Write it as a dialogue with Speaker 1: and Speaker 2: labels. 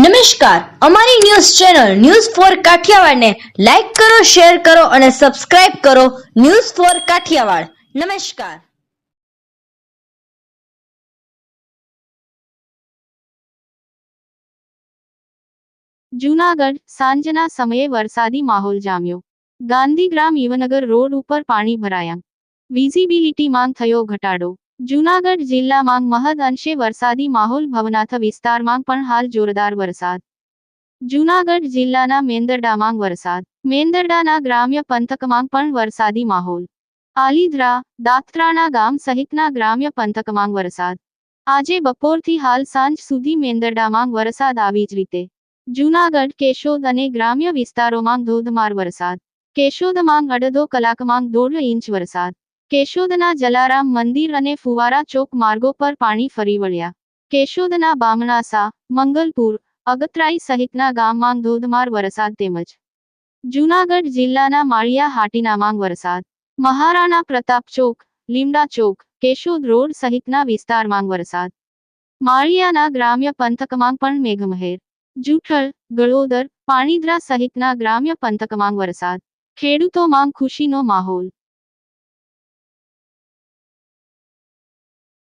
Speaker 1: નમસ્કાર. અમારી news channel news four કાઠિયાવાડને લાઈક કરો, શેર કરો અને સબસ્ક્રાઇબ કરો ન્યૂઝ ફોર કાઠિયાવાડ. નમસ્કાર.
Speaker 2: જૂનાગઢ સાંજના સમયે વરસાદી માહોલ જામ્યો. ગાંધીગ્રામ યુવનગર રોડ ઉપર પાણી ભરાયા. વિઝિબિલિટીમાં થયો ઘટાડો. જૂનાગઢ જિલ્લામાં મહદ અંશે વરસાદી માહોલ ભવનાથ વિસ્તારમાં પણ હાલ જોરદાર વરસાદ. જૂનાગઢ જિલ્લાના મેંદરડામાં વરસાદ. મેંદરડાના ગ્રામ્ય પંથકમાં પણ વરસાદી માહોલ. આલિદ્રા દાત્રાણા ગામ સહિતના ગ્રામ્ય પંથકમાં વરસાદ. આજે બપોરથી હાલ સાંજ સુધી મેંદરડામાં વરસાદ આવી જ રીતે. જૂનાગઢ, કેશોદ અને ગ્રામ્ય વિસ્તારોમાં ધોધમાર વરસાદ. કેશોદમાં અડધો કલાકમાં દોઢ ઇંચ વરસાદ. કેશોદના જલારામ મંદિર અને ફુવારા ચોક માર્ગો પર પાણી ફરી વળ્યા. કેશોદના બામણાસા, મંગલપુર, અગતરાઈ સહિતના ગામમાં ધોધમાર વરસાદ તેમજ જૂનાગઢ જિલ્લાના માળિયા હાટીનામાં વરસાદ. મહારાણા પ્રતાપ ચોક, લીમડા ચોક, કેશોદ રોડ સહિતના વિસ્તારમાં વરસાદ. માળિયાના ગ્રામ્ય પંથકમાં પણ મેઘમહેર. જૂઠળ ગળોદર, પાણીદ્રા સહિતના ગ્રામ્ય પંથકમાં વરસાદ. ખેડૂતોમાં ખુશીનો માહોલ.